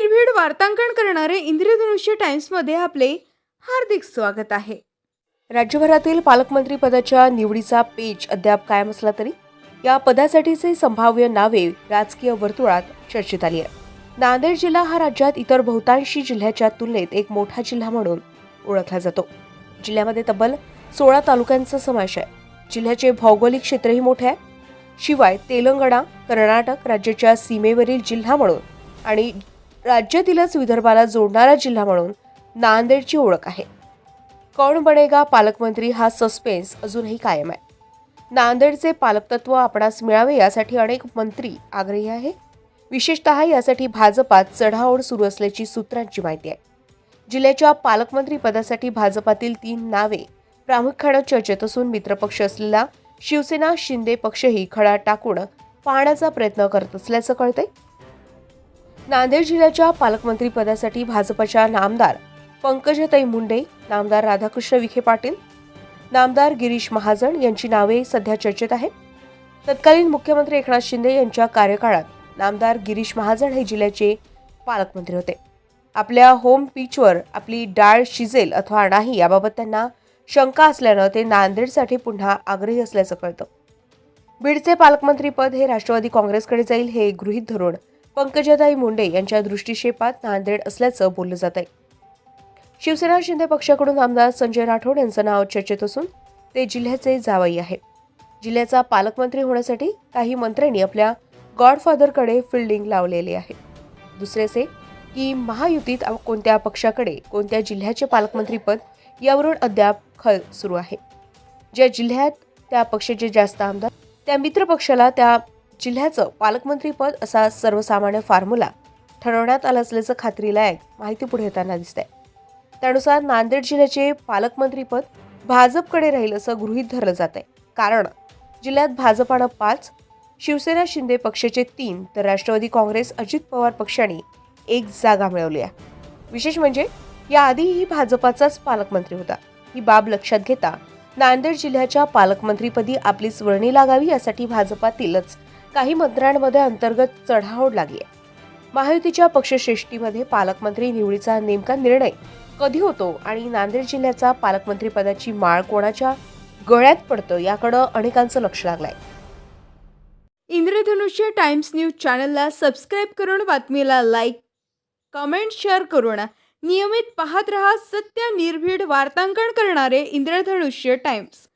निर्भीड वार्तांकन करणारे इंद्रधनुष्य टाइम्समध्ये आपले हार्दिक स्वागत आहे. राज्यभरातील पालकमंत्री पदाच्या निवडीचा पेच अद्याप कायम असला तरी या पदासाठीचे संभाव्य नावे राजकीय वर्तुळात चर्चेत आली आहे नांदेड जिल्हा हा राज्यात इतर बहुतांशी जिल्ह्याच्या तुलनेत एक मोठा जिल्हा म्हणून ओळखला जातो. जिल्ह्यामध्ये तब्बल सोळा तालुक्यांचा समावेश आहे. जिल्ह्याचे भौगोलिक क्षेत्रही मोठे आहे. शिवाय तेलंगणा कर्नाटक राज्याच्या सीमेवरील जिल्हा म्हणून आणि राज्यातीलच विदर्भाला जोडणारा जिल्हा म्हणून नांदेडची ओळख आहे. कौन बनेगा पालकमंत्री हा सस्पेन्स अजूनही कायम आहे. नांदेडचे पालकतत्व आपणास मिळावे यासाठी अनेक मंत्री आग्रही आहे. विशेषतः यासाठी भाजपात चढाओढ सुरू असल्याची सूत्रांची माहिती आहे. जिल्ह्याच्या पालकमंत्री पदासाठी भाजपातील तीन नावे प्रामुख्यानं चर्चेत असून मित्रपक्ष असलेला शिवसेना शिंदे पक्षही खडा टाकून पाहण्याचा प्रयत्न करत असल्याचं कळतंय. नांदेड जिल्ह्याच्या पालकमंत्री पदासाठी भाजपच्या नामदार पंकजताई मुंडे नामदार राधाकृष्ण विखे पाटील नामदार गिरीश महाजन यांची नावे सध्या चर्चेत आहेत. तत्कालीन मुख्यमंत्री एकनाथ शिंदे यांच्या कार्यकाळात नामदार गिरीश महाजन हे जिल्ह्याचे पालकमंत्री होते. आपल्या होम पिचवर आपली डाळ शिजेल अथवा नाही याबाबत त्यांना शंका असल्यानं ते नांदेडसाठी पुन्हा आग्रही असल्याचं कळतं. बीडचे पालकमंत्रीपद हे राष्ट्रवादी काँग्रेसकडे जाईल हे गृहीत धरून पंकजाताई मुंडे यांच्या दृष्टिक्षेपात नांदेड असल्याचं बोललं जात आहे. शिवसेना शिंदे पक्षाकडून आमदार संजय राठोड यांचं नाव चर्चेत असून ते जिल्ह्याचे जावई आहे. जिल्ह्याचा पालकमंत्री होण्यासाठी काही मंत्र्यांनी आपल्या गॉडफादरकडे फिल्डिंग लावलेले आहे. दुसरेचे की महायुतीत कोणत्या पक्षाकडे कोणत्या जिल्ह्याचे पालकमंत्रीपद यावरून अद्याप खल सुरू आहे. ज्या जिल्ह्यात त्या पक्षाचे जास्त आमदार त्या मित्र पक्षाला त्या जिल्ह्याचं पालकमंत्रीपद असा सर्वसामान्य फॉर्म्युला ठरवण्यात आला असल्याचं खात्रीलायक माहिती पुढे येताना दिसतंय. त्यानुसार नांदेड जिल्ह्याचे पालकमंत्रीपद भाजपकडे राहील असं गृहीत धरलं जात आहे कारण जिल्ह्यात भाजपानं पाच शिवसेना शिंदे पक्षाचे तीन तर राष्ट्रवादी काँग्रेस अजित पवार पक्षाने एक जागा मिळवली आहे. विशेष म्हणजे याआधीही भाजपाचाच पालकमंत्री होता. ही बाब लक्षात घेता नांदेड जिल्ह्याच्या पालकमंत्रीपदी आपलीच वर्णी लागावी यासाठी भाजपातीलच काही मंत्र्यांमध्ये अंतर्गत चढाओढ लागली आहे. महायुतीच्या पक्षश्रेष्ठीमध्ये पालकमंत्री निवडीचा नेमका निर्णय कधी होतो आणि नांदेड जिल्ह्याचा पालकमंत्रीपदाची माळ कोणाच्या गळ्यात पडतं याकडं अनेकांचं लक्ष लागलंय. इंद्रधनुष्य टाइम्स न्यूज चॅनलला सबस्क्राईब करून बातमीला लाईक कमेंट शेअर करून नियमित पाहत रहा सत्य निर्भीड वार्तांकन करणारे इंद्रधनुष्य टाइम्स.